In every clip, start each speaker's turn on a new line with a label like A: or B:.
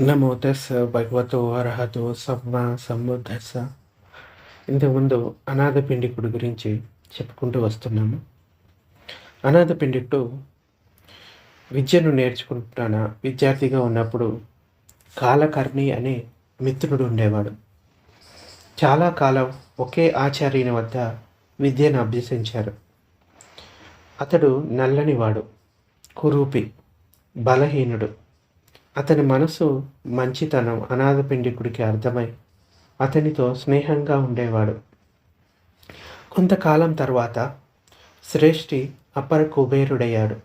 A: నమో తెస్స భగవతో అర్హతో సమ్మ సమ్బుద్ధస్స ఇంతకుముందు అనాథ పిండికుడు గురించి చెప్పుకుంటూ వస్తున్నాము. అనాథ పిండికుడు విద్యను నేర్చుకుంటున్న విద్యార్థిగా ఉన్నప్పుడు కాలకర్ణి అనే మిత్రుడు ఉండేవాడు. చాలా కాలం ఒకే ఆచార్యుని వద్ద విద్యను అభ్యసించారు. అతడు నల్లనివాడు కురూపి బలహీనుడు. అతని మనసు మంచితనం అనాథ పిండికుడికి అర్థమై అతనితో స్నేహంగా ఉండేవాడు. కొంతకాలం తర్వాత శ్రేష్ఠి అపర కుబేరుడయ్యాడు.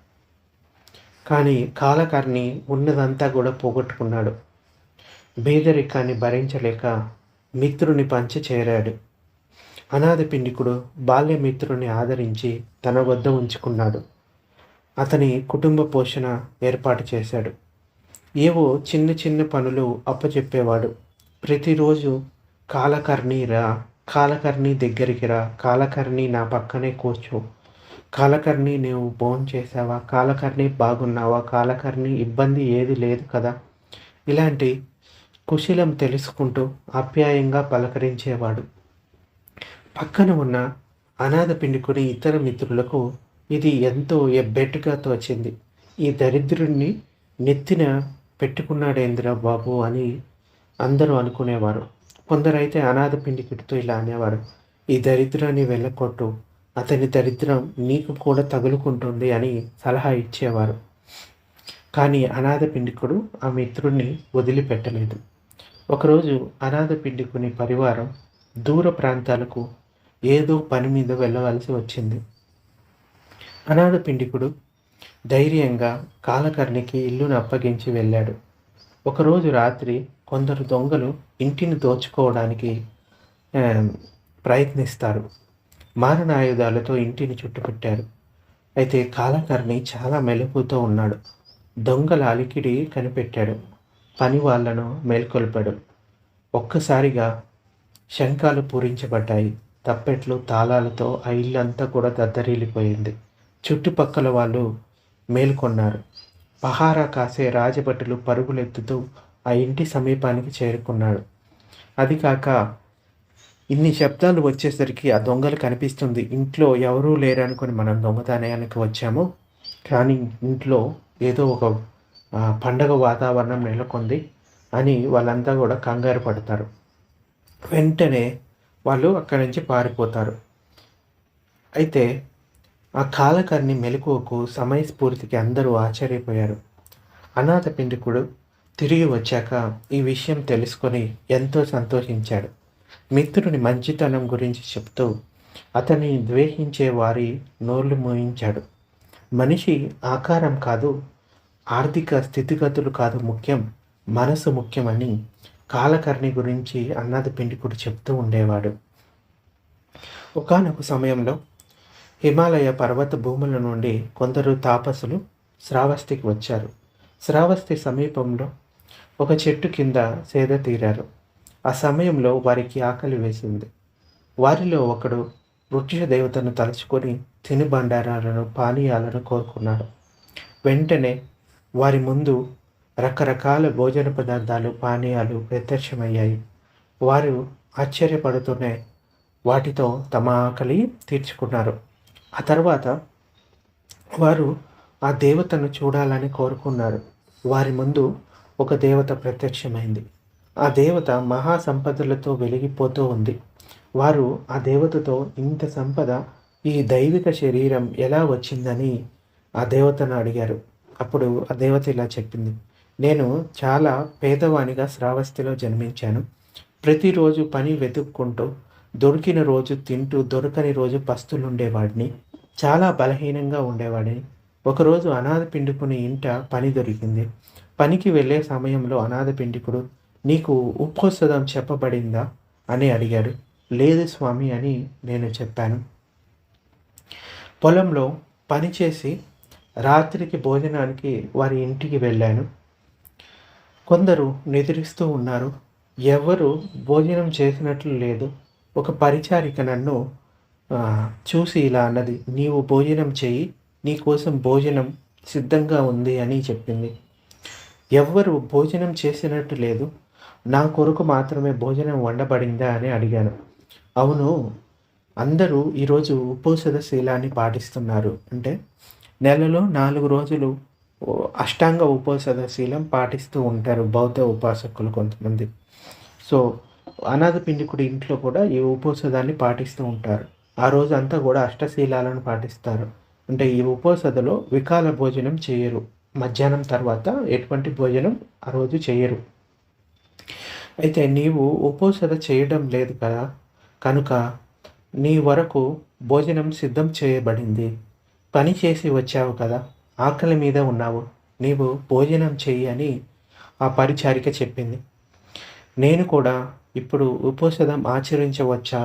A: కానీ కాలకర్ణి ఉన్నదంతా కూడా పోగొట్టుకున్నాడు. బీదరికాన్ని భరించలేక మిత్రుని పంచి చేరాడు. అనాథ పిండికుడు బాల్యమిత్రుని ఆదరించి తన వద్ద ఉంచుకున్నాడు. అతని కుటుంబ పోషణ ఏర్పాటు చేశాడు. ఏవో చిన్న చిన్న పనులు అప్పచెప్పేవాడు. ప్రతిరోజు కాలకర్ణి రా కాలకర్ణి దగ్గరికి రా కాలకర్ణి నా పక్కనే కూర్చో. కాలకర్ణి నువ్వు భోజనం చేసావా కాలకర్ణి బాగున్నావా? కాలకర్ణి ఇబ్బంది ఏది లేదు కదా? ఇలాంటి కుశలం తెలుసుకుంటూ ఆప్యాయంగా పలకరించేవాడు. పక్కన ఉన్న అనాథ పిండికుని ఇతర మిత్రులకు ఇది ఎంతో ఎబ్బెట్టుగా తోచింది. ఈ దరిద్రుణ్ణి నెత్తిన పెట్టుకున్నాడేంద్ర బాబు అని అందరూ అనుకునేవారు. కొందరైతే అనాథ పిండికిటితో ఇలా అనేవారు. ఈ దరిద్రాన్ని వెళ్ళకొట్టు అతని దరిద్రం నీకు కూడా తగులుకుంటుంది అని సలహా ఇచ్చేవారు. కానీ అనాథ పిండికుడు ఆ మిత్రుడిని వదిలిపెట్టలేదు. ఒకరోజు అనాథ పిండికుని పరివారం దూర ప్రాంతాలకు ఏదో పని మీద వెళ్ళవలసి వచ్చింది. అనాథ పిండికుడు ధైర్యంగా కాలకర్ణికి ఇల్లును అప్పగించి వెళ్ళాడు. ఒకరోజు రాత్రి కొందరు దొంగలు ఇంటిని దోచుకోవడానికి ప్రయత్నిస్తారు. మారణాయుధాలతో ఇంటిని చుట్టుపెట్టారు. అయితే కాలకర్ణి చాలా మెలుపుతో ఉన్నాడు. దొంగల అలికిడి కనిపెట్టాడు. పని వాళ్ళను మేల్కొల్పాడు. ఒక్కసారిగా శంఖాలు పూరించబడ్డాయి. తప్పెట్లు తాళాలతో ఆ ఇల్లంతా కూడా దద్దరిల్లిపోయింది. చుట్టుపక్కల వాళ్ళు మేల్కొన్నారు. పహారా కాసే రాజభటులు పరుగులెత్తుతూ ఆ ఇంటి సమీపానికి చేరుకున్నాడు అది కాక ఇన్ని శబ్దాలు వచ్చేసరికి ఆ దొంగలు కనిపిస్తుంది. ఇంట్లో ఎవరూ లేరనుకొని మనం దొంగతనానికి వచ్చాము. కానీ ఇంట్లో ఏదో ఒక పండగ వాతావరణం నెలకొంది అని వాళ్ళంతా కూడా కంగారు పడతారు. వెంటనే వాళ్ళు అక్కడి నుంచి పారిపోతారు. అయితే ఆ కాలకర్ణి మెలకువకు సమయస్ఫూర్తికి అందరూ ఆశ్చర్యపోయారు. అనాథ పిండికుడు తిరిగి వచ్చాక ఈ విషయం తెలుసుకొని ఎంతో సంతోషించాడు. మిత్రుని మంచితనం గురించి చెప్తూ అతన్ని ద్వేషించే వారి నోర్లు మోయించాడు. మనిషి ఆకారం కాదు ఆర్థిక స్థితిగతులు కాదు ముఖ్యం మనసు ముఖ్యమని కాలకర్ణి గురించి అన్నది పిండికుడు చెప్తూ ఉండేవాడు. ఒకనొక సమయంలో హిమాలయ పర్వత భూముల నుండి కొందరు తాపసులు శ్రావస్తికి వచ్చారు. శ్రావస్తి సమీపంలో ఒక చెట్టు కింద సేద తీరారు. ఆ సమయంలో వారికి ఆకలి వేసింది. వారిలో ఒకడు వృక్ష దేవతను తలుచుకొని తినుబండారాలను పానీయాలను కోరుకున్నాడు. వెంటనే వారి ముందు రకరకాల భోజన పదార్థాలు పానీయాలు ప్రత్యక్షమయ్యాయి. వారు ఆశ్చర్యపడుతూనే వాటితో తమ ఆకలి తీర్చుకున్నారు. ఆ తర్వాత వారు ఆ దేవతను చూడాలని కోరుకున్నారు. వారి ముందు ఒక దేవత ప్రత్యక్షమైంది. ఆ దేవత మహా సంపదలతో వెలిగిపోతూ ఉంది. వారు ఆ దేవతతో ఇంత సంపద ఈ దైవిక శరీరం ఎలా వచ్చిందని ఆ దేవతను అడిగారు. అప్పుడు ఆ దేవత ఇలా చెప్పింది. నేను చాలా పేదవానిగా శ్రావస్తిలో జన్మించాను. ప్రతిరోజు పని వెతుక్కుంటూ దొరికిన రోజు తింటూ దొరకని రోజు పస్తులుండేవాడిని. చాలా బలహీనంగా ఉండేవాడిని. ఒకరోజు అనాథ పిండుకుని ఇంట పని దొరికింది. పనికి వెళ్ళే సమయంలో అనాథ పిండికుడు నీకు ఉపోత్సవం చెప్పబడిందా? అని అడిగాడు. లేదు స్వామి అని నేను చెప్పాను. పొలంలో పనిచేసి రాత్రికి భోజనానికి వారి ఇంటికి వెళ్ళాను. కొందరు నిద్రిస్తూ ఉన్నారు. ఎవరు భోజనం చేసినట్లు లేదు. ఒక పరిచారిక నన్ను చూసి ఇలా అన్నది నీవు భోజనం చేయి నీకోసం భోజనం సిద్ధంగా ఉంది అని చెప్పింది. ఎవ్వరు భోజనం చేసినట్టు లేదు. నా కొరకు మాత్రమే భోజనం వండబడిందా అని అడిగాను. అవును అందరూ ఈరోజు ఉపోసద శీలాన్ని పాటిస్తున్నారు. అంటే నెలలో నాలుగు రోజులు అష్టాంగ ఉపోసద శీలం పాటిస్తూ ఉంటారు బౌద్ధ ఉపాసకులు కొంతమంది. సో అనాథ పిండికుడి ఇంట్లో కూడా ఈ ఉపోసదాన్ని పాటిస్తూ ఉంటారు. ఆ రోజు అంతా కూడా అష్టశీలాలను పాటిస్తారు. అంటే ఈ ఉపోసదలో వికాల భోజనం చేయరు. మధ్యాహ్నం తర్వాత ఎటువంటి భోజనం ఆ రోజు చేయరు. అయితే నీవు ఉపోసద చేయడం లేదు కదా? కనుక నీ వరకు భోజనం సిద్ధం చేయబడింది. పని చేసి వచ్చావు కదా? ఆకలి మీద ఉన్నావు. నీవు భోజనం చెయ్యి అని ఆ పరిచారిక చెప్పింది. నేను కూడా ఇప్పుడు ఉపోషధం ఆచరించవచ్చా?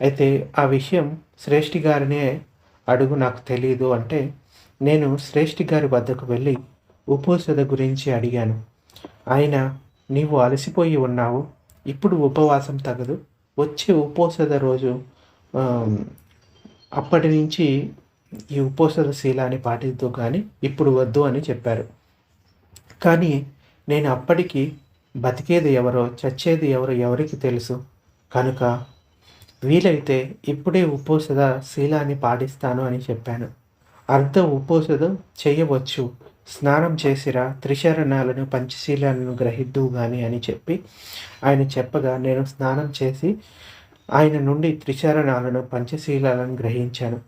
A: అయితే ఆ విషయం శ్రేష్ఠి గారినే అడుగు నాకు తెలియదు అంటే నేను శ్రేష్ఠి గారి వద్దకు వెళ్ళి ఉపోషధ గురించి అడిగాను. ఆయన నీవు అలసిపోయి ఉన్నావు. ఇప్పుడు ఉపవాసం తగదు. వచ్చే ఉపోసద రోజు అప్పటి నుంచి ఈ ఉపోషధ శీలాన్ని పాటిద్దు కానీ ఇప్పుడు వద్దు అని చెప్పారు. కానీ నేను అప్పటికి బతికేది ఎవరో చచ్చేది ఎవరో ఎవరికి తెలుసు. కనుక వీలైతే ఇప్పుడే ఉపోసద శీలాన్ని పాటిస్తాను అని చెప్పాను. అర్ధ ఉపోసదం చేయవచ్చు. స్నానం చేసిరా త్రిశరణాలను పంచశీలాలను గ్రహిద్దు గాని అని చెప్పి ఆయన చెప్పగా నేను స్నానం చేసి ఆయన నుండి త్రిశరణాలను పంచశీలాలను గ్రహించాను.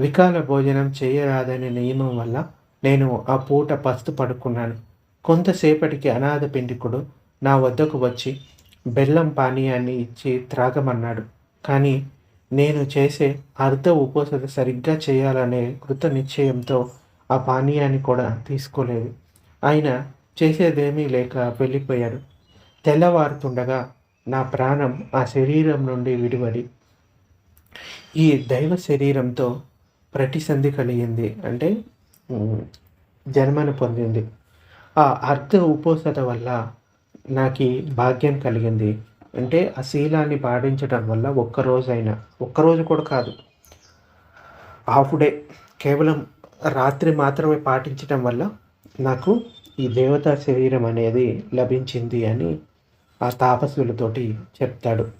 A: వికాల భోజనం చేయరాదనే నియమం వల్ల నేను ఆ పూట పస్తు పడుకున్నాను. కొంతసేపటికి అనాథ పిండికుడు నా వద్దకు వచ్చి బెల్లం పానీయాన్ని ఇచ్చి త్రాగమన్నాడు. కానీ నేను చేసే అర్ధ ఉపోసత సరిగ్గా చేయాలనే కృత నిశ్చయంతో ఆ పానీయాన్ని కూడా తీసుకోలేదు. ఆయన చేసేదేమీ లేక వెళ్ళిపోయాడు. తెల్లవారుతుండగా నా ప్రాణం ఆ శరీరం నుండి విడివడి ఈ దైవ శరీరంతో ప్రతిసంధి కలిగింది. అంటే జన్మను పొందింది. ఆ అర్ధ ఉపోసత వల్ల నాకు భాగ్యం కలిగింది. అంటే ఆ శీలాన్ని పాటించడం వల్ల ఒక్కరోజైనా ఒక్కరోజు కూడా కాదు. హాఫ్ డే కేవలం రాత్రి మాత్రమే పాటించడం వల్ల నాకు ఈ దేవతా శరీరం అనేది లభించింది అని ఆ తాపసులతోటి చెప్తాడు.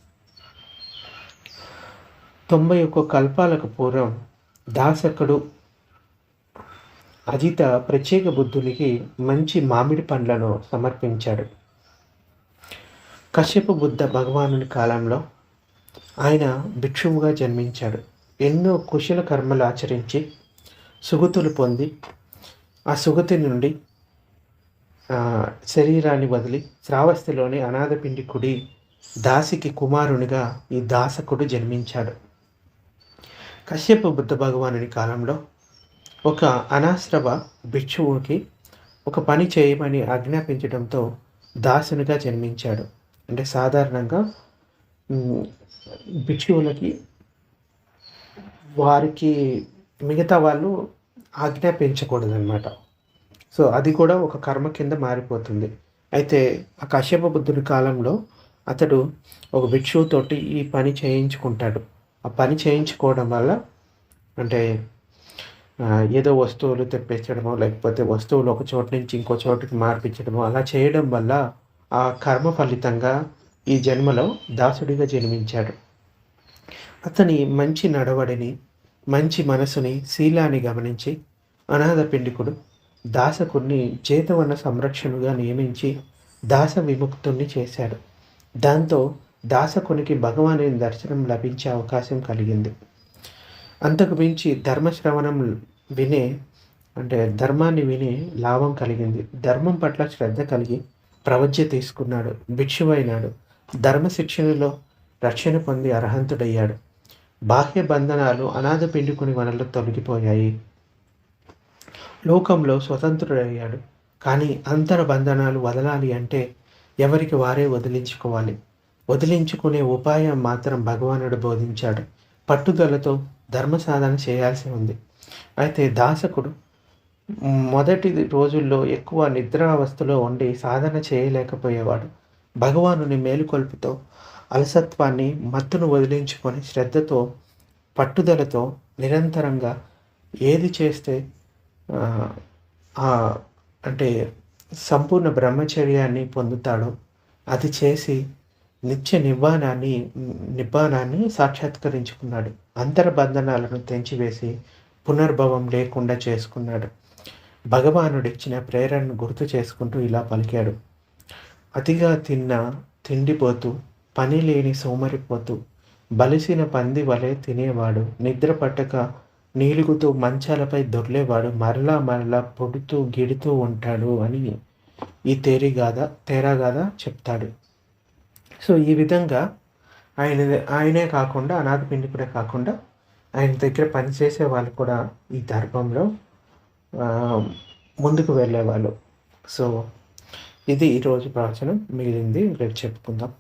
A: తొంభై ఒక్క కల్పాలకు పూర్వం దాసకుడు అజిత ప్రత్యేక బుద్ధునికి మంచి మామిడి పండ్లను సమర్పించాడు. కశ్యప బుద్ధ భగవానుని కాలంలో ఆయన భిక్షువుగా జన్మించాడు. ఎన్నో కుశల కర్మలు ఆచరించి సుగతులు పొంది ఆ సుగతి నుండి శరీరాన్ని వదిలి శ్రావస్తిలోని అనాథపిండి కుడి దాసికి కుమారునిగా ఈ దాసకుడు జన్మించాడు. కశ్యప బుద్ధ భగవానుని కాలంలో ఒక అనాశ్రవ భిక్షువుకి ఒక పని చేయమని ఆజ్ఞాపించడంతో దాసునిగా జన్మించాడు. అంటే సాధారణంగా భిక్షువులకి వారికి మిగతా వాళ్ళు ఆజ్ఞాపించకూడదన్నమాట సో అది కూడా ఒక కర్మ కింద మారిపోతుంది. అయితే ఆ కశ్యప బుద్ధుని కాలంలో అతడు ఒక భిక్షువుతోటి ఈ పని చేయించుకుంటాడు. ఆ పని చేయించుకోవడం వల్ల అంటే ఏదో వస్తువులు తెప్పించడమో లేకపోతే వస్తువులు ఒక చోటు నుంచి ఇంకో చోటుకి మార్పించడమో అలా చేయడం వల్ల ఆ కర్మ ఫలితంగా ఈ జన్మలో దాసుడిగా జన్మించాడు. అతని మంచి నడవడిని మంచి మనసుని శీలాన్ని గమనించి అనాథ పిండికుడు దాసకుణ్ణి చేతవన్న సంరక్షణగా నియమించి దాస విముక్తుణ్ణి చేశాడు. దాంతో దాసకునికి భగవాని దర్శనం లభించే అవకాశం కలిగింది. అంతకు మించి ధర్మశ్రవణం వినే అంటే ధర్మాన్ని విని లాభం కలిగింది. ధర్మం పట్ల శ్రద్ధ కలిగి ప్రవజ్య తీసుకున్నాడు భిక్షువైనాడు. ధర్మ శిక్షణలో రక్షణ పొంది అర్హంతుడయ్యాడు. బాహ్య బంధనాలు అనాథ పిండుకుని వనరులు తొలగిపోయాయి. లోకంలో స్వతంత్రుడయ్యాడు. కానీ అంతర బంధనాలు వదలాలి అంటే ఎవరికి వారే వదిలించుకోవాలి. వదిలించుకునే ఉపాయం మాత్రం భగవానుడు బోధించాడు. పట్టుదలతో ధర్మ సాధన చేయాల్సి ఉంది. అయితే దాసకుడు మొదటి రోజుల్లో ఎక్కువ నిద్రావస్థలో ఉండి సాధన చేయలేకపోయేవాడు. భగవానుని మేలుకొల్పుతో అలసత్వాన్ని మత్తును వదిలించుకొని శ్రద్ధతో పట్టుదలతో నిరంతరంగా ఏది చేస్తే అంటే సంపూర్ణ బ్రహ్మచర్యాన్ని పొందుతాడో అది చేసి నిత్య నివ్వానాన్ని నిబ్బానాన్ని సాక్షాత్కరించుకున్నాడు. అంతర్బంధనాలను తెంచివేసి పునర్భవం లేకుండా చేసుకున్నాడు. భగవానుడిచ్చిన ప్రేరణను గుర్తు చేసుకుంటూ ఇలా పలికాడు. అతిగా తిన్న తిండిపోతూ పని లేని సోమరిపోతూ బలిసిన పంది వలె తినేవాడు నిద్ర పట్టక నీలుగుతూ మంచాలపై దొర్లేవాడు మరలా మరలా పొడుతూ గిడుతూ ఉంటాడు అని ఈ తేరి గాథ తేరా గాథ చెప్తాడు. సో ఈ విధంగా ఆయన ఆయనే కాకుండా అనాథ పిండికుడే కాకుండా ఆయన దగ్గర పనిచేసే వాళ్ళు కూడా ఈ ధర్మంలో ముందుకు వెళ్ళేవాళ్ళు. సో ఇది ఈరోజు ప్రవచనం మిగిలింది రేపు చెప్పుకుందాం.